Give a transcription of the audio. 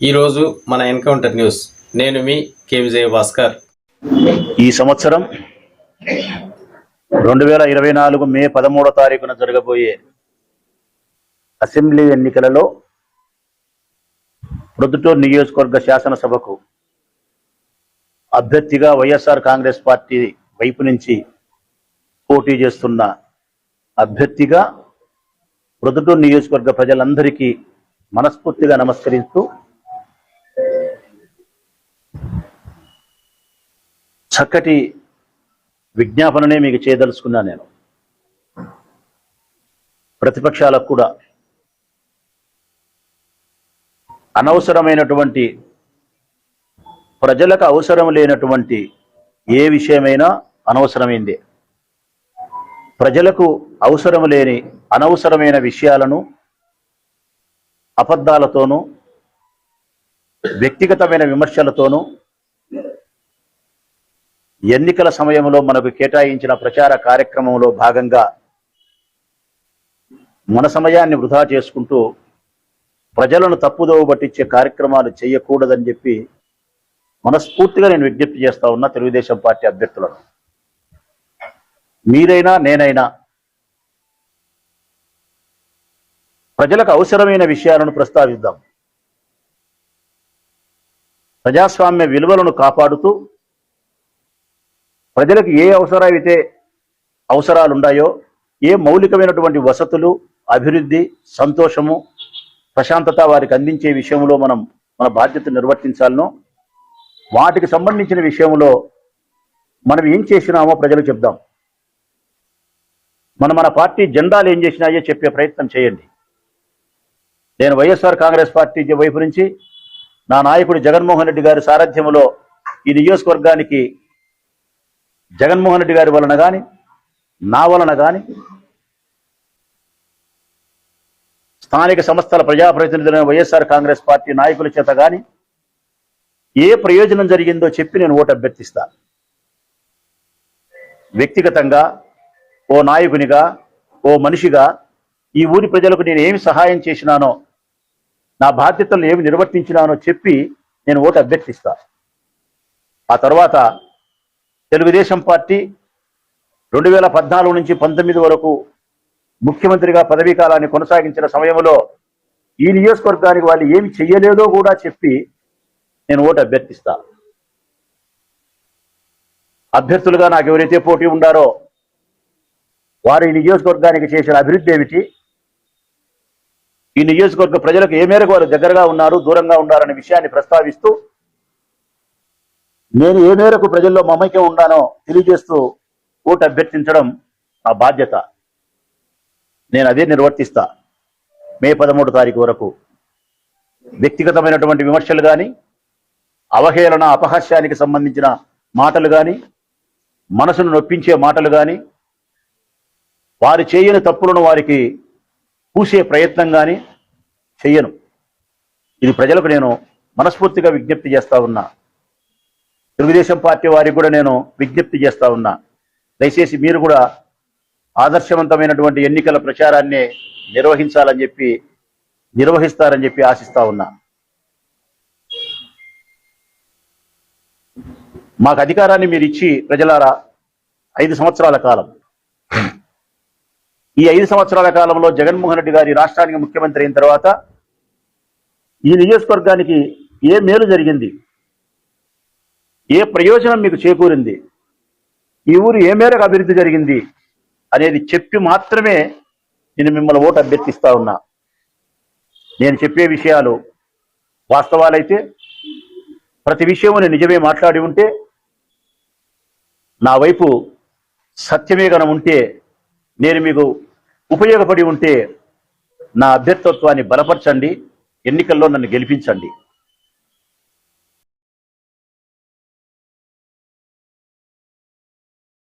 ఈరోజు మన encounter news. నేను మీ కె విజయ భాస్కర్ ఈ సంవత్సరం రెండు వేల ఇరవై నాలుగు మే పదమూడో తారీఖున జరగబోయే అసెంబ్లీ ఎన్నికలలో ప్రొద్దుటూరు నియోజకవర్గ శాసనసభకు అభ్యర్థిగా వైఎస్ఆర్ కాంగ్రెస్ పార్టీ వైపు నుంచి పోటీ చేస్తున్న అభ్యర్థిగా ప్రొద్దుటూరు నియోజకవర్గ ప్రజలందరికీ మనస్ఫూర్తిగా నమస్కరిస్తూ చక్కటి విజ్ఞాపననే మీకు చేయదలుచుకున్నా నేను. ప్రతిపక్షాలకు కూడా అనవసరమైనటువంటి ప్రజలకు అవసరం లేనటువంటి ఏ విషయమైనా అనవసరమైందే. ప్రజలకు అవసరం లేని అనవసరమైన విషయాలను అబద్ధాలతోనూ వ్యక్తిగతమైన విమర్శలతోనూ ఎన్నికల సమయంలో మనకు కేటాయించిన ప్రచార కార్యక్రమంలో భాగంగా మన సమయాన్ని వృధా చేసుకుంటూ ప్రజలను తప్పుదోవ పట్టించే కార్యక్రమాలు చేయకూడదని చెప్పి మనస్ఫూర్తిగా నేను విజ్ఞప్తి చేస్తా ఉన్నా తెలుగుదేశం పార్టీ అభ్యర్థులను. మీరైనా నేనైనా ప్రజలకు అవసరమైన విషయాలను ప్రస్తావిద్దాం. ప్రజాస్వామ్య విలువలను కాపాడుతూ ప్రజలకు ఏ అవసరమైతే అవసరాలు ఉన్నాయో ఏ మౌలికమైనటువంటి వసతులు అభివృద్ధి సంతోషము ప్రశాంతత వారికి అందించే విషయంలో మనం మన బాధ్యత నిర్వర్తించాలనో వాటికి సంబంధించిన విషయంలో మనం ఏం చేసినామో ప్రజలు చెప్దాం. మన మన పార్టీ జెండాలు ఏం చేసినాయో చెప్పే ప్రయత్నం చేయండి. నేను వైఎస్ఆర్ కాంగ్రెస్ పార్టీ వైపు నుంచి నా నాయకుడు జగన్మోహన్ రెడ్డి గారి సారథ్యంలో ఈ నియోజకవర్గానికి జగన్మోహన్ రెడ్డి గారి వలన కానీ నా వలన కానీ స్థానిక సంస్థల ప్రజాప్రతినిధులైన వైఎస్ఆర్ కాంగ్రెస్ పార్టీ నాయకుల చేత కానీ ఏ ప్రయోజనం జరిగిందో చెప్పి నేను ఓటు అభ్యర్థిస్తాను. వ్యక్తిగతంగా ఓ నాయకునిగా ఓ మనిషిగా ఈ ఊరి ప్రజలకు నేను ఏమి సహాయం చేసినానో నా బాధ్యతలను ఏమి నిర్వర్తించినానో చెప్పి నేను ఓటు అభ్యర్థిస్తాను. ఆ తర్వాత తెలుగుదేశం పార్టీ రెండు వేల పద్నాలుగు నుంచి పంతొమ్మిది వరకు ముఖ్యమంత్రిగా పదవీ కాలాన్ని కొనసాగించిన సమయంలో ఈ నియోజకవర్గానికి వాళ్ళు ఏమి చెయ్యలేదో కూడా చెప్పి నేను ఓటు అభ్యర్థిస్తా. అభ్యర్థులుగా నాకు ఎవరైతే పోటీ ఉండారో వారు ఈ నియోజకవర్గానికి చేసిన అభివృద్ధి ఏమిటి? ఈ నియోజకవర్గ ప్రజలకు ఏ మేరకు వారు దగ్గరగా ఉన్నారు దూరంగా ఉన్నారనే విషయాన్ని ప్రస్తావిస్తూ నేను ఏ మేరకు ప్రజల్లో మమైక్యం ఉన్నానో తెలియజేస్తూ ఓటు అభ్యర్థించడం నా బాధ్యత. నేను అదే నిర్వర్తిస్తా. మే పదమూడు తారీఖు వరకు. వ్యక్తిగతమైనటువంటి విమర్శలు కానీ అవహేళన అపహాస్యానికి సంబంధించిన మాటలు కానీ మనసును నొప్పించే మాటలు కానీ వారు చేయని తప్పులను వారికి పూసే ప్రయత్నం కానీ చెయ్యను ఇది ప్రజలకు నేను మనస్ఫూర్తిగా విజ్ఞప్తి చేస్తా ఉన్నా. తెలుగుదేశం పార్టీ వారికి కూడా నేను విజ్ఞప్తి చేస్తా ఉన్నా. దయచేసి మీరు కూడా ఆదర్శవంతమైనటువంటి ఎన్నికల ప్రచారాన్ని నిర్వహించాలని చెప్పి నిర్వహిస్తారని చెప్పి ఆశిస్తా ఉన్నా. మాకు అధికారాన్ని మీరు ఇచ్చి ప్రజలారా ఐదు సంవత్సరాల కాలం. ఈ ఐదు సంవత్సరాల కాలంలో జగన్మోహన్ రెడ్డి గారి రాష్ట్రానికి ముఖ్యమంత్రి అయిన తర్వాత ఈ నియోజకవర్గానికి ఏ మేలు జరిగింది? ఏ ప్రయోజనం మీకు చేకూరింది? ఈ ఊరు ఏ మేరకు అభివృద్ధి జరిగింది? అనేది చెప్పి మాత్రమే నేను మిమ్మల్ని ఓటు అభ్యర్థిస్తా ఉన్నా. నేను చెప్పే విషయాలు వాస్తవాలైతే ప్రతి విషయము నిజమే మాట్లాడి ఉంటే నా వైపు సత్యమే గన ఉంటే నేను మీకు ఉపయోగపడి ఉంటే నా అభ్యర్థత్వాన్ని బలపరచండి ఎన్నికల్లో నన్ను గెలిపించండి.